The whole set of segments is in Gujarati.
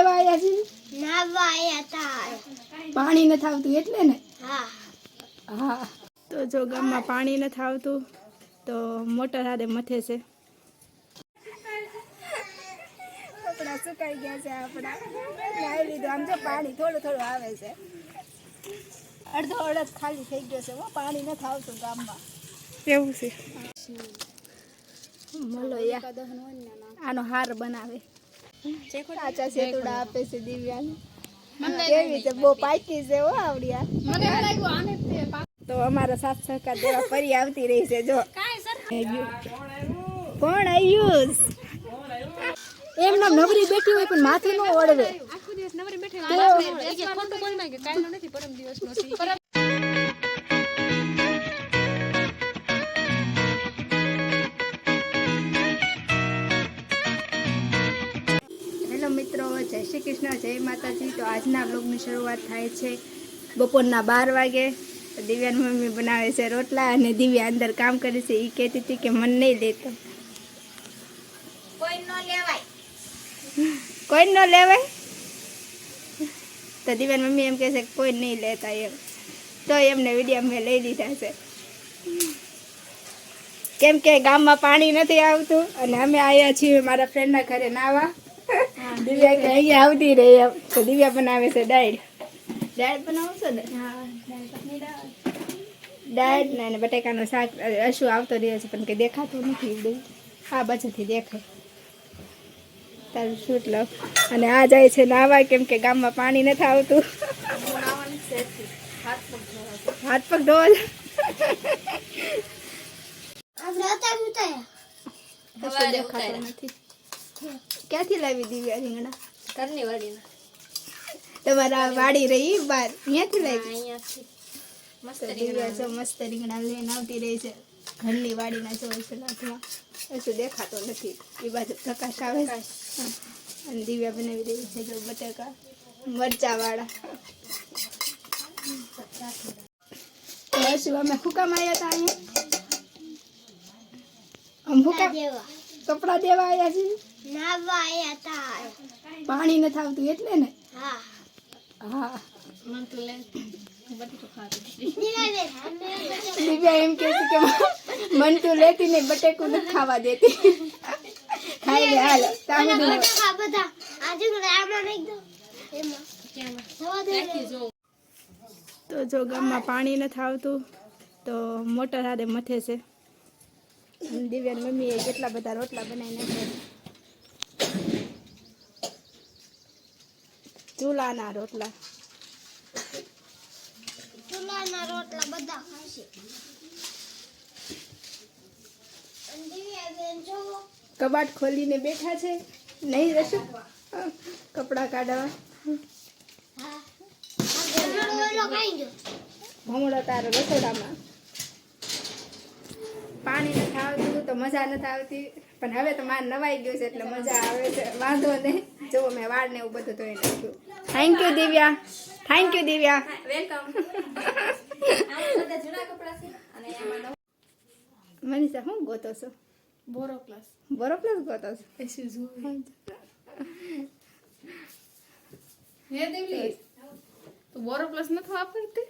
દેવા આવ્યા છીએ નાવા આવ્યા તા પાણી નથી આવતું એટલે ને? હા. હા. તો જો ગામમાં પાણી નથી આવતું તો મોટર હારે મથે છે. કપડા સુકાઈ ગયા છે આપણા. નાઈ લીધું. આમ જો પાણી થોડું થોડું આવે છે. અડધો અડધ ખાલી થઈ ગયો છે હો. પાણી નથી આવતું ગામમાં. એવું છે. મલો યા આનો હાર બનાવે. કાચા સેતુડા આપે છે દિવ્યાને. કેવી છે બહુ પાકી છે હો આવડિયા. તો અમારા સાથ સહકાર દેવા ફરી આવતી રહી છે જો. કોણ આયુષ એમને નવરી બેઠી હોય પણ માથે ન ઓળવે. હેલો મિત્રો જય શ્રી કૃષ્ણ જય માતાજી. તો આજના બ્લોગની શરૂઆત થાય છે બપોરના બાર વાગે. દિવ્યાની મમ્મી બનાવે છે રોટલા અને દિવ્યા અંદર કામ કરે છે. એ કહેતી હતી કે મન નહીં લેતો કોઈ ન લેવાય. કોઈ ન લેવાય? તો દિવ્યાની મમ્મી એમ કહે છે કે કોઈ નહીં લેતા એમ. તો એમને વીડિયો મેં લઈ લીધા છે. કેમ કે ગામમાં પાણી નથી આવતું અને અમે આવ્યા છીએ મારા ફ્રેન્ડના ઘરે નાવા. દિવ્યા કે અહીંયા આવતી રહી તો દિવ્યા બનાવે છે ડાળ ડાળ બનાવશો ને? ડાળ ને અને બટાકાનું શાક અશુ આવતો રહ્યો છે પણ કે દેખાતું નથી આ બાજુથી દેખાય તારું શૂટ લવ. અને આ જાય છે નાવા કેમ કે ગામમાં પાણી નથી આવતું. હાથ પગ ધોવા આપણે ઉતાયા દેખાતું નથી. ક્યાંથી લાવી દિવ્યા રીંગણા? ઘરની વાડીના તમારા વાડી રહી બાર? અહીંયાથી લાવી? મસ્ત દિવ્યા જો મસ્ત રીંગણા લઈને આવતી રહી છે. ઘરની વાડીના જો છે નાથમાં કશું દેખાતો નથી. એ બાજુ પ્રકાશ આવે અને દિવ્યા બનાવી રહી છે જો બટાકા મરચા વાળા અમે હુકામ આવ્યા હતા અહીંયા? આમ હુકામ કપડા દેવા આવ્યા છે? નાવા આવ્યા તા. પાણી નથી આવતું એટલે ને? હા. હા. મન તો લે દિવ્યા એમ કે છે કે મન તું લેતી ને બટેકું નથી ખાવા દેતી. ખાઈ લે હાલ. તામે દે બટાકા બધા આજે આમાં નાખ દો. એમાં. તો જો ગામમાં પાણી નથી આવતું તો મોટર હાથે મથે છે. દિવ્યાની મમ્મીએ કેટલા બધા રોટલા બનાવી નાખ્યા ચૂલાના રોટલા ચૂલાના રોટલા બધા ખાશે અને દિવ્યાબેન જોવો કબાટ ખોલીને બેઠા છે નહીં રસું કપડાં કાઢવા ભમણો તારો રસોડામાં પાણી નથી આવતું તો મજા નથી આવતી. પણ હવે તો માર નવાઈ ગયું છે એટલે મજા આવે છે. વાંધો નહીં. જો મેં વાળ ને એવું બધું ધોઈ નાખ્યું. Thank you Divya. Thank you Divya. Manisha શું ગોતો છો? બોરો ક્લાસ. બોરો પ્લસ ગોતો છો? હે દેવલી? તો બોરો પ્લસ નથી વાપરતી?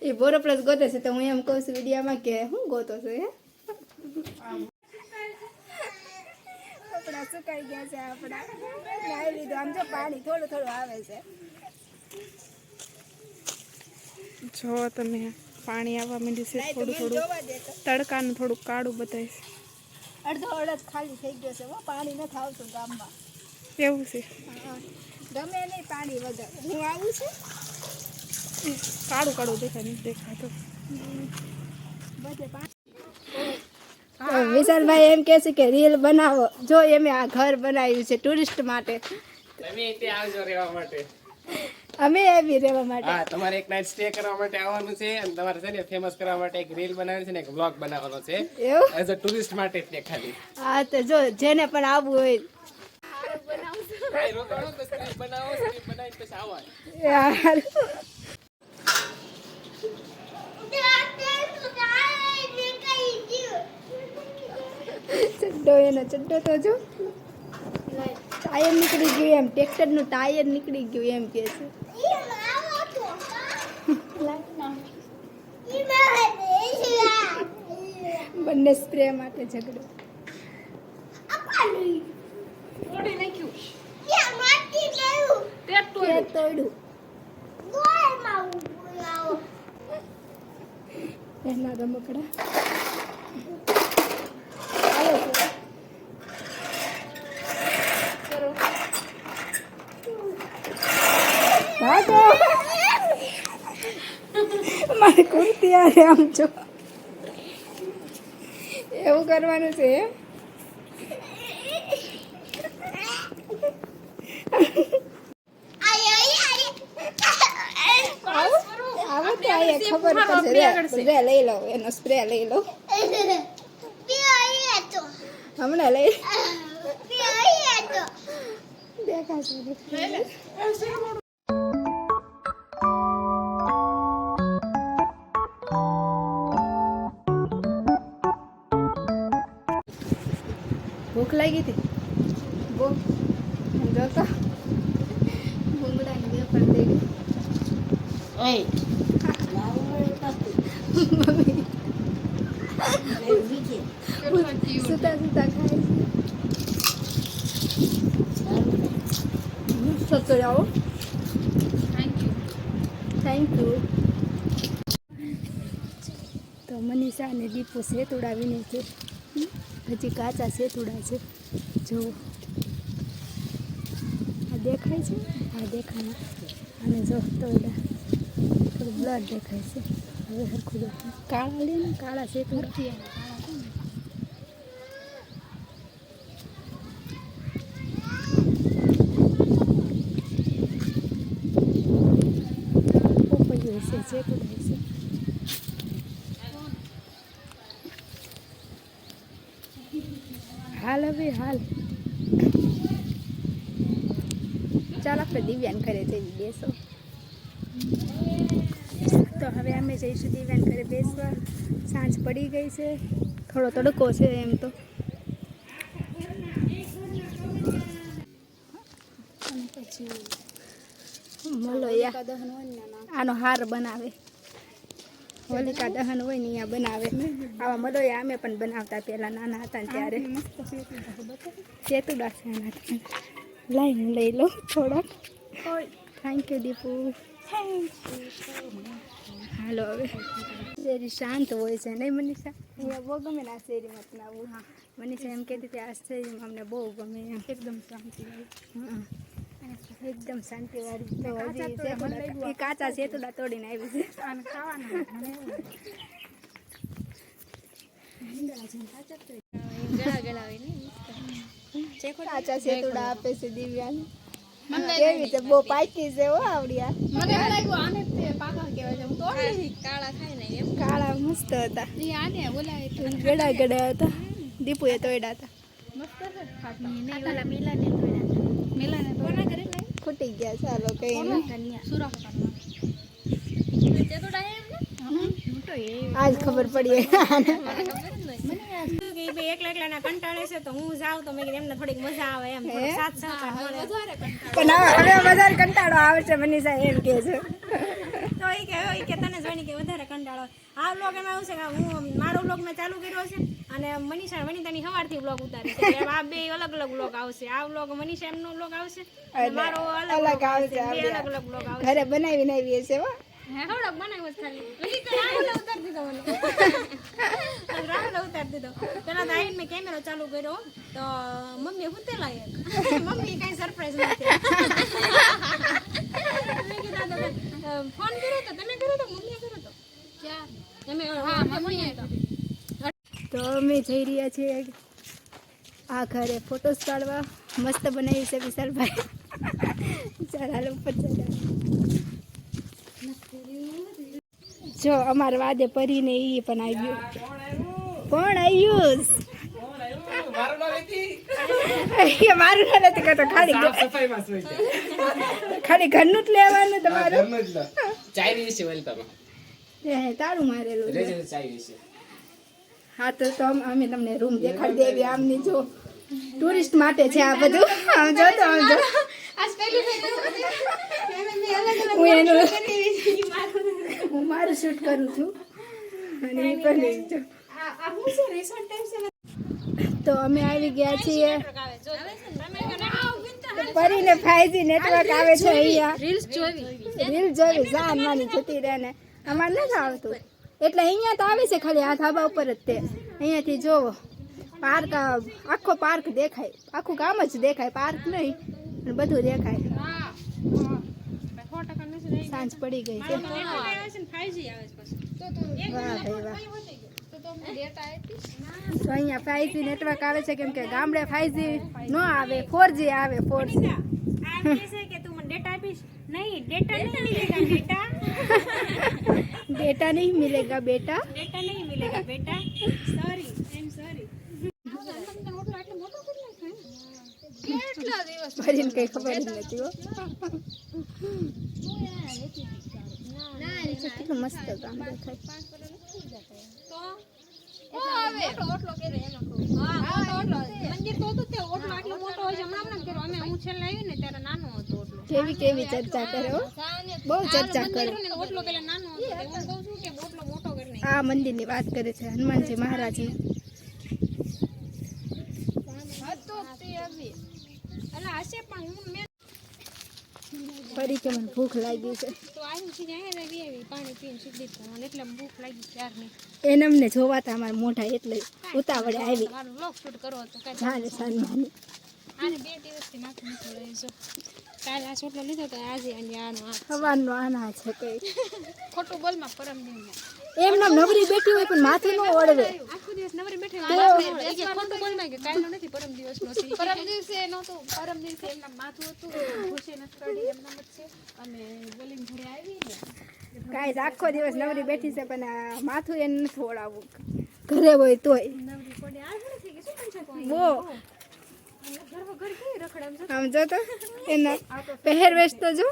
એ બોરો પ્લસ ગોતે છે તો હું એમ કહું છું વિડીયામાં કે હું ગોતો છું હે? કપડા સુકાઈ ગયા છે આપણા. નાઈ લીધું. આમ જો પાણી થોડું થોડું આવે છે. જો તમે પાણી આવવા માંડ્યું છે થોડું થોડું તડકાનું થોડું કાળું બતાવીશ. અડધો અડધ ખાલી થઈ ગયો છે હો. પાણી નથી આવતું ગામમાં. એવું છે. ગમે નહીં પાણી વગર. હું આવું છું? કાળું કાળું દેખાય નહીં દેખાતું બધે વિશાલભાઈ એમ કહે છે કે રીલ બનાવો. જો એમે આ ઘર બનાવ્યું છે ટુરિસ્ટ માટે. તમે ત્યાં આવજો રહેવા માટે. અમે આવી રહેવા માટે. હા તમારે એક નાઈટ સ્ટે કરવા માટે આવવાનું છે અને તમારે છે ને ફેમસ કરવા માટે એક રીલ બનાવવાની છે ને એક વ્લોગ બનાવવાનો છે. એવું? એઝ અ ટુરિસ્ટ માટે જ ખાલી. હા તો જો જેને પણ આવવું હોય ચડ્ડો એનો ચડ્ડો તો જો ટાયર નીકળી ગયું એમ ટ્રેક્ટરનું ટાયર નીકળી ગયું એમ કે છે બંને સ્પ્રે માટે ઝઘડો. તે તોડ્યું રમકડા ભાગો મારે કુર્તી આરે આમ જો. એવું કરવાનું છે એમ? આવો આવો તો અહીંયા ખબર પડશે રે, લઈ લો એનો સ્પ્રે લઈ લો હમણાં લઈ દેખાશે ભૂખ લાગી હતી બહુ જોતો ભૂંગળાની કેટલા જીવ સુતા સુતા ખાય સતો આવો થેન્ક યુ થેન્ક યુ તો મનીષા અને દીપુ સેતુડાવીને છે. હજી કાચા સેતુડા છે. જો આ દેખાય છે? આ દેખાય. અને જો થોડું બ્લડ દેખાય છે. હવે કાળા લે કાળા સેતુડા પોપૈયું હશે સેતુડા હશે હાલ હવે, હાલ. ચાલ, આપણે દિવ્યાન ઘરે જઈ બેસો. તો હવે અમે જઈશું દિવાન ઘરે બેસવા. સાંજ પડી ગઈ છે. થોડો તડકો છે એમ તો. આનો હાર બનાવે. હોલિકા દહન હોય ને અહીંયા બનાવે. આવા મલોયા અમે પણ બનાવતા પહેલા નાના હતા ત્યારે. સેતુડા છે આના. લાઈ હું લઈ લો થોડાક. Thank you Deepu. હાલો હવે. શેરી શાંત હોય છે નહીં મનીષા? અહીંયા બહુ ગમે ને આ શેરીમાં તને આવું મનીષા એમ કહેતી હતી આ શેરીમાં અમને બહુ ગમે એમ. એકદમ શાંતિ હા. એકદમ શાંતિવાળી તો હજી કાચા સેતુડા તોડીને આવી છે. કાચા સેતુડા આપે છે દિવ્યાને. કેવી રીતે? બહુ પાકી છે હો આવડિયા. મને લાગ્યું આને તે પાકા કહેવાય છે. હું ને એમ. કાળા મસ્ત હતા. ઈ આને બોલાય ગડા ગડા હતા. દીપુએ તોડ્યા હતા. મસ્ત છે ખાટા. મિલાને તો કોના કરે? ખૂટી ગયા ચાલો કઈ સુરક્ષામાં. આજ ખબર પડી એકલા એકલા કંટાળે છે તો હું જાઉં તો મેં કીધું એમને થોડીક મજા આવે એમ સાથ સહકાર મળે. પણ હવે હવે વધારે કંટાળો આવશે મનીષા એમ કે છે. તો એ કે એ કે તને જોઈને કે વધારે કંટાળો આ વ્લોગ એમાં એવું છે કે હું મારો વ્લોગ મેં ચાલુ કર્યો છે અને મનીષા વનિતાની સવારથી વ્લોગ ઉતારે છે. આ બે અલગ અલગ વ્લોગ આવશે. આ વ્લોગ મનીષા એમનો વ્લોગ આવશે મારો અલગ અલગ આવશે, બે અલગ અલગ વ્લોગ આવશે. ઘરે બનાવીને આવીએ છે હો. હે હવડક બનાવ્યો ખાલી. પછી તો રાહુલે ઉતારી દીધો મને. આજ રાહુલે ઉતારી દીધો. પેલા તો આવીને મેં કેમેરો ચાલુ કર્યો તો મમ્મી હુતેલા એક. મમ્મી કઈ સરપ્રાઈઝ નથી. કીધું ફોન કર્યો તો તમે કર્યો તો મમ્મીએ કર્યો તો? ક્યાં? તમે હા, મમ્મીએ તો. તો અમે જઈ રહ્યા છીએ આ ઘરે ફોટોસ પાડવા મસ્ત બનાવી છે વિશાલભાઈ. ચાલ હાલ ઉપર ચાલ. જો અમારા વાદે પરીને એ પણ આવ્યું કોણ આવ્યું મારું ના નથી ખાલી? ખાલી ઘરનું જ લેવાનું તમારું. એ તારું મારેલું. હા તો તો અમે તમને રૂમ દેખાડી દેવી આમની જો. ટુરિસ્ટ માટે છે આ બધું. આમ જો તો આમ જો. હું એનું હું મારું શૂટ કરું છું. અને એ પણ તો અમે આવી ગયા છીએ. પરીને ફાઈવજી નેટવર્ક આવે છે અહીંયા. રીલ્સ જોવી રીલ જોવી જાન માની જતી રહે ને. અમારે નથી આવતું. એટલે અહીંયા તો આવે છે ખાલી આ ધાબા ઉપર જ તે. અહીંયાથી જોવો. પાર્ક આખો પાર્ક દેખાય. આખું ગામ જ દેખાય. પાર્ક નહીં બધું દેખાય. સાંજ પડી ગઈ છે. વાહ, ભાઈ, વાહ. તો અહીંયા ફાઈવજી નેટવર્ક આવે છે કેમ કે ગામડે ફાઈવજી ન આવે ફોરજી આવે ફોરજી આમ કહે છે કે તું મને ડેટા આપીશ નહીં ડેટા નહીં મિલેગા બેટા ડેટા નહીં મિલેગા બેટા ડેટા નહીં મિલેગા બેટા સોરી આઈ સોરી કઈ ખબર નથી હો કેટલું મસ્ત ગામ દેખાય કેવી કેવી ચર્ચા કરો? બહુ ચર્ચા કરે. મંદિર ને ઓટલો નાનો હતો તે. હું કહું છું કે ઓટલો મોટો કરી આ મંદિરની વાત કરે છે હનુમાનજી મહારાજની. હશે પણ હું ફરી કે મને ભૂખ લાગી છે. તો આવ્યું છે અહીંયા આવી આવી પાણી પીને સીધી થવાનું એટલે ભૂખ લાગી ત્યારની એને અમને જોવાતા અમારા મોઢા એટલે ઉતાવળે આવી. જાને સાનમાની આને બે દિવસથી માથું જો. કાલે આ લીધો તો આજે આનો સવારનો આના છે કઈ. ખોટું બોલમાં પરમ દિવસમાં એમ નામ નવરી બેઠી હોય પણ માથું ન ઓળવે. આખો દિવસ નવરી બેઠી હોય. કે ખોટું બોલમાં કે કાલનો નથી પરમ દિવસનો છે. પરમ દિવસે પરમ દિવસે એમના માથું હતું. ખુશી નથી કરી એમના જ છે. અને ઘરે આવી ને. આખો દિવસ નવરી બેઠી છે પણ આ માથું એને નથી ઓળાવું ઘરે હોય તોય. નવરી પડી આ ઘરે થઈ શું પણ છે બો ઘર વગર કેવી રખડે આમ જો આમ જો તો એના પહેરવેશ તો જો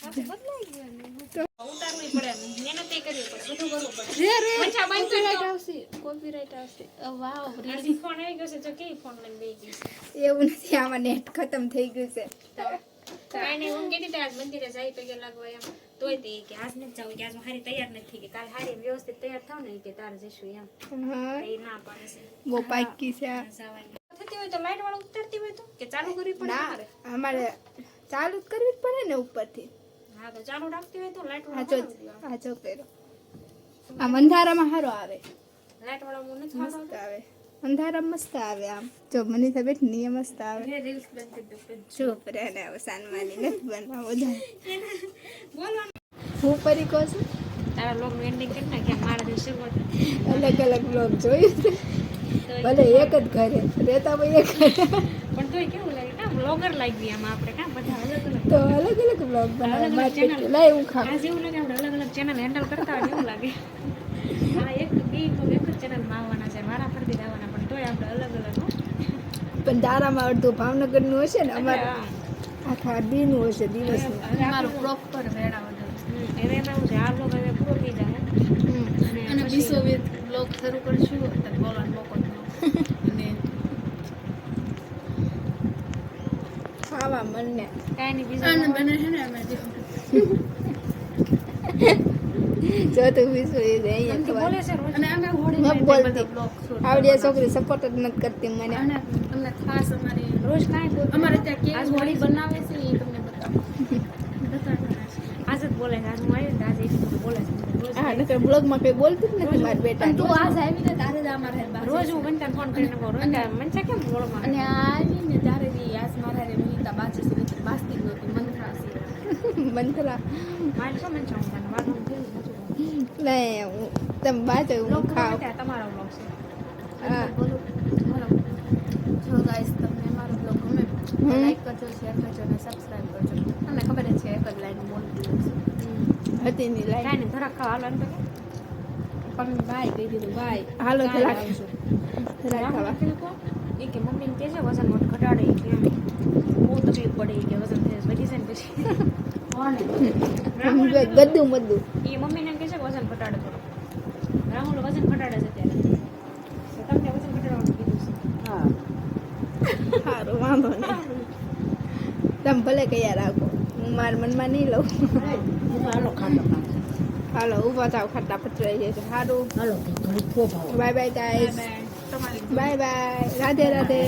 બદલાઈ ગયું એનું. ઉતારવું પડે મહેનત એ કરવી પડે બધું કરવું પડે પૈસા કોપીરાઇટ આવશે કોપીરાઇટ આવશે વાવ હજી ફોન આવી ગયો છે જો કેવી ફોન લઈને બેસી ગઈ છે એવું નથી આમાં નેટ ખતમ થઈ ગયું છે કાંઈ નહીં હું કીધી તા આજ મંદિરે જાય પગે લાગવા એમ તોય તે કે આજ નથી જવું કે આજ હું હારી તૈયાર નથી થઈ કે કાલ હારી વ્યવસ્થિત તૈયાર થાવ ને કે તારે જઈશું એમ હા એ ના પાડે છે બહુ પાકી છે આ. જવાની થતી હોય તો લાઈટ વાળું ઉતરતી હોય તો? કે ચાલુ કરવી પડે અમારે ચાલુ જ કરવી જ પડે ને ઉપરથી. હા તો ચાલુ રાખતી હોય તો લાઈટ આ હા જો કર્યો. આ અંધારામાં સારો આવે. લાઈટ વાળો મસ્ત આવે. અંધારા મસ્ત આવે આમ. જો મને તો ને મસ્ત આવે. રીલ્સ બંધ કરી દઉં ચૂપ રહે ને હવે સાનમાની નથી બનવા હું પરી કહું છું? તારા લોગ એન્ડિંગ કરી નાખ્યા મારા દિવસે અલગ અલગ બ્લોગ જોયું ભલે એક જ ઘરે રહેતા હોય એક પણ તોય કેવું લાગે? કાં બ્લોગર લાગી આમાં આપણે? કા બધા અલગ અલગ? તો અલગ અલગ બ્લોગ બનાવે માર્કેટ લાય હું ખા આજે એવું લાગે આપણે અલગ અલગ ચેનલ હેન્ડલ કરતા હોય એવું લાગે? હા એક બી તો એક જ ચેનલમાં આવવાના છે મારા ફરતી જ આવવાના પણ તોય આપણે અલગ અલગ પણ તારામાં અડધું ભાવનગરનું હશે ને અમારે. આખા દીનું હશે દિવસ મારું પ્રોપર વેળાવદર હવે એમાં એવું છે આ લોકો હવે પૂરો થઈ જાય પછી બ્લોગ શરૂ કરશું અત્યારે બોલવાનું મોકો અને ખાવા મને કાંઈ નહીં બીજું બને છે ને અમે જો તું છોકરી સપોર્ટ જ નથી કરતી મને તમને ખાસ અમારે રોજ કાંઈ અમારે ત્યાં હોળી હોળી બનાવે છે એ તમને બતાવો આજે જ બોલે છે આજ હું છે નકર બ્લોગમાં કઈ બોલતી જ નથી મારા બેટા તું આજ આવી ને તારે જ અમારે રોજ હું વંચાને ફોન કરીને કહું રોજ મંચા કેમ બોલમાં અને આવી ને ત્યારે બી આજ મારા રે મિનિતા બાચી છે બાજતી જ નહોતી મંત્રા છે. મંત્રા મારે શું મંચા હું તને નહીં હું તમે બાજુ હું ખાવ. તમારો બ્લોગ છે. હા. જો ગાઈસ તમને મારો બ્લોગ ગમે લાઈક કરજો શેર કરજો અને સબસ્ક્રાઇબ કરજો. તમને ખબર જ છે એક જ લાઈન બોલતી હોય છે. હતી ની લાઈન કાંઈ નહીં ધરાક ખાવા હાલો પણ ભાઈ કહી દીધું ભાઈ હાલો આવજો. જરાક ખાવા. એ કે મમ્મીને કહે છે વજન વટ ઘટાડે. કે બહુ તકલીફ પડે. કે વજન વધી જાય ને પછી. ગદ્દુ મદ્દુ. એ મમ્મીને કહે છે વજન ઘટાડે થોડું રાહુલ વજન ઘટાડે છે અત્યારે તો તમને વજન ઘટાડવાનું કીધું છે. હા. સારું વાંધો નહીં. તમે ભલે કયા રાખો. હું મારા મનમાં નહીં લઉં. હાલો ખાટો હાલો ઊભા થાવ ખાટા પચરાઈ છે સારું હાલો bye bye guys bye bye Radhe Radhe.